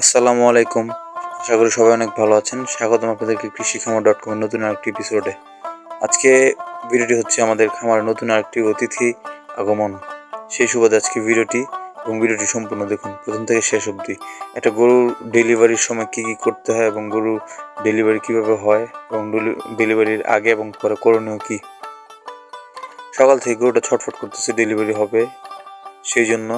আসসালামু আলাইকুম। আশা করি সবাই অনেক ভালো আছেন। স্বাগতম আপনাদেরকে কৃষি খামার ডট কমের নতুন আরেকটি এপিসোডে আজকে ভিডিওটি হচ্ছে আমাদের খামারের নতুন আরেকটি অতিথি আগমন। সেই সুবাদে আজকে ভিডিওটি এবং ভিডিওটি সম্পূর্ণ দেখুন। প্রথম থেকে শেষ অবধি। একটা গরু ডেলিভারির সময় কী কী করতে হয় এবং গরু ডেলিভারি কীভাবে হয় এবং ডেলিভারির আগে এবং পরে করণীয় কী? সকাল থেকে গরুটা ছটফট করতেছে, ডেলিভারি হবে। সেই জন্য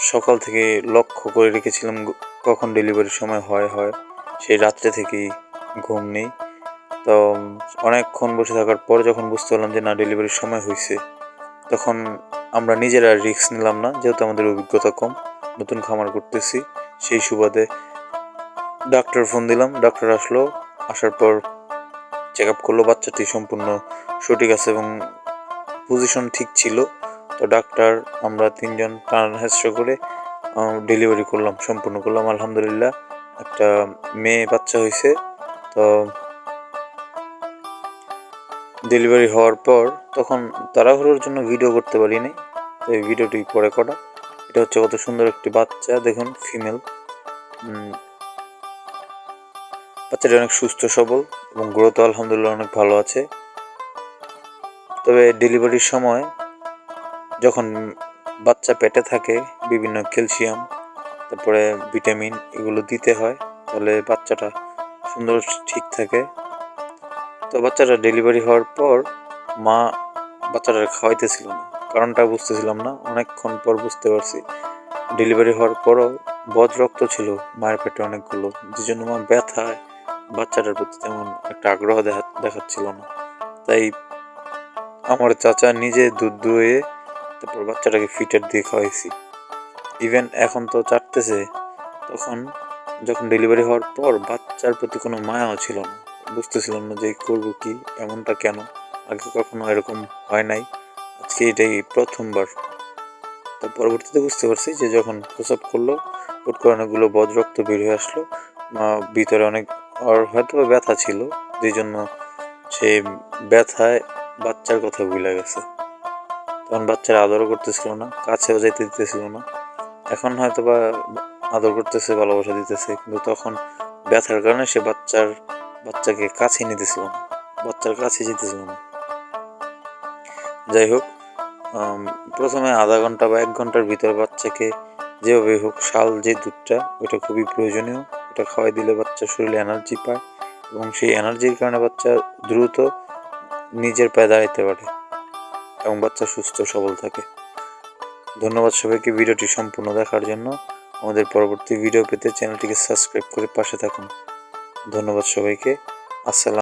সকাল থেকে লক্ষ্য করে রেখেছিলাম কখন ডেলিভারির সময় হয় হয়। সেই রাত্রে থেকেই ঘুম নেই। তো অনেকক্ষণ বসে থাকার পর যখন বুঝতে পারলাম যে, না ডেলিভারির সময় হয়েছে তখন আমরা নিজেরা রিস্ক নিলাম না, যেহেতু আমাদের অভিজ্ঞতা কম। নতুন খামার করতেছি, সেই সুবাদে ডাক্তার ফোন দিলাম। ডাক্তার আসলো, আসার পর চেক আপ করল, বাচ্চাটি সম্পূর্ণ সঠিক আছে এবং পজিশন ঠিক ছিল। তো ডাক্তার, আমরা তিনজন প্রাণ হেস্র করে ডেলিভারি করলাম, সম্পূর্ণ করলাম, আলহামদুলিল্লাহ। একটা মেয়ে বাচ্চা হয়েছে তো ডেলিভারি হওয়ার পর তখন তাড়াহুড়োর জন্য ভিডিও করতে পারিনি এই ভিডিওটি পরে করা। এটা হচ্ছে কত সুন্দর একটি বাচ্চা, দেখুন ফিমেল বাচ্চাটি অনেক সুস্থ, সবল এবং গ্রোথ আলহামদুলিল্লাহ অনেক ভালো আছে। তবে ডেলিভারির সময় যখন বাচ্চা পেটে থাকে, বিভিন্ন ক্যালসিয়াম, তারপরে ভিটামিন এগুলো দিতে হয়, তাহলে বাচ্চাটা সুন্দর ঠিক থাকে। তো বাচ্চাটা ডেলিভারি হওয়ার পর মা বাচ্চাটা খাওয়াইতেছিল না। কারণটা বুঝতেছিলাম না, অনেকক্ষণ পর বুঝতে পারছি। ডেলিভারি হওয়ার পরও বদ রক্ত ছিল, মায়ের পেটে অনেকগুলো, যে জন্য মা ব্যথায় বাচ্চাটার প্রতি তেমন একটা আগ্রহ দেখা, দেখাচ্ছিল না। তাই আমার চাচা নিজে দুধ দুয়ে তারপর বাচ্চাটাকে ফিটার দিয়ে খাওয়াইছি। ইভেন এখন তো চাটতেছে, তখন যখন ডেলিভারি হওয়ার পর বাচ্চার প্রতি কোনো মায়াও ছিল না। বুঝতেছিলাম না যে করব কি, এমনটা কেন? আগে কখনো এরকম হয় নাই। আজকে এটাই প্রথমবার। তো পরবর্তীতে বুঝতে পারছি যে যখন প্রসব করল, হুট করে অনেকগুলো বদ রক্ত বের হয়ে আসলো। ভিতরে অনেক আর হয়তো ব্যথা ছিল যেই জন্য সে ব্যথায় বাচ্চার কথা ভুলে গেছে। তখন বাচ্চারা আদরও করতেছিল না, কাছেও যাইতে দিতেছিল না। এখন হয়তো বা আদর করতেছে, ভালোবাসা দিতেছে, কিন্তু তখন ব্যথার কারণে সে বাচ্চার, বাচ্চাকে কাছে নিতেছিল না, বাচ্চার কাছে যেতেছিল না। যাই হোক প্রথমে আধা ঘণ্টা বা এক ঘণ্টার ভিতরে বাচ্চাকে যেভাবে হোক শাল, যে দুধটা ওটা খুবই প্রয়োজনীয়, ওটা খাওয়াই দিলে বাচ্চার শরীরে এনার্জি পায় এবং সেই এনার্জির কারণে বাচ্চা দ্রুত নিজের পায়ে দাঁড়াইতে পারে। এবং বাচ্চা সুস্থ, সবল থাকে। ধন্যবাদ সবাইকে ভিডিওটি সম্পূর্ণ দেখার জন্য। আমাদের পরবর্তী ভিডিও পেতে চ্যানেলটিকে সাবস্ক্রাইব করে পাশে থাকুন। ধন্যবাদ সবাইকে। আসসালাম।